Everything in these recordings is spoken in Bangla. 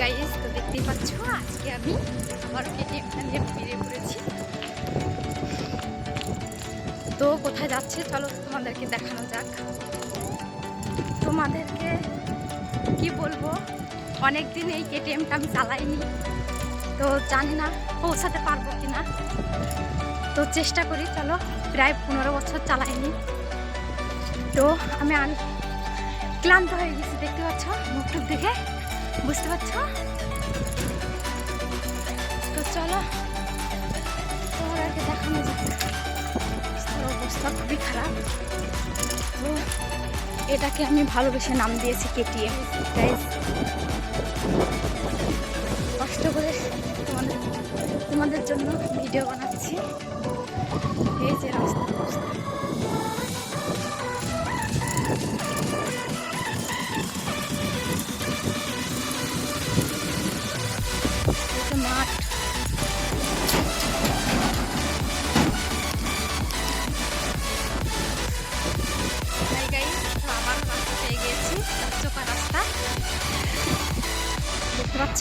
গাইস তো দেখতেই পাচ্ছ আজকে আমি আমার কেটিএমটা নিয়ে বেরিয়ে পড়েছি। তো কোথায় যাচ্ছে? চলো তোমাদেরকে দেখানো যাক। তোমাদেরকে কি বলব? অনেক দিন এই কেটিএমটা আমি চালাইনি। তো জানি না পৌঁছাতে পারব কি না তো চেষ্টা করি চলো প্রায় পনেরো বছর চালাইনি। তো আমি ক্লান্ত হয়ে গেছি দেখতে পাচ্ছ? মুখটুক দেখে বুঝতে পারছ? তো চলো তোমাদেরকে দেখানো যাক রাস্তার অবস্থা খুবই খারাপ। তো এটাকে আমি ভালোবেসে নাম দিয়েছি কেটিএম। কষ্ট করে তোমাদের তোমাদের জন্য ভিডিও বানাচ্ছি। এই যে রাস্তার দেখতে পাচ্ছ?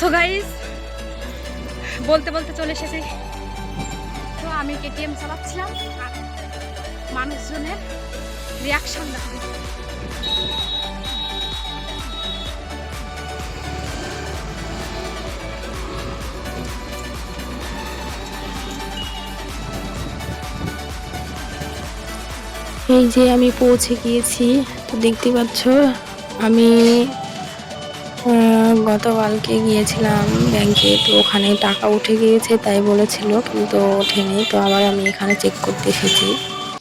সো গাইস বলতে বলতে চলে এসেছি। তো আমি কেটিএম চালাচ্ছিলাম মানুষজনের রিয়াকশন দেখো এই যে আমি পৌঁছে গিয়েছি, তো দেখতে পাচ্ছ, আমি গতকালকে গিয়েছিলাম ব্যাংকে, তো ওখানে টাকা উঠে গিয়েছে, তাই বলেছিল, কিন্তু ওঠেনি। তো আবার আমি এখানে চেক করতে এসেছি।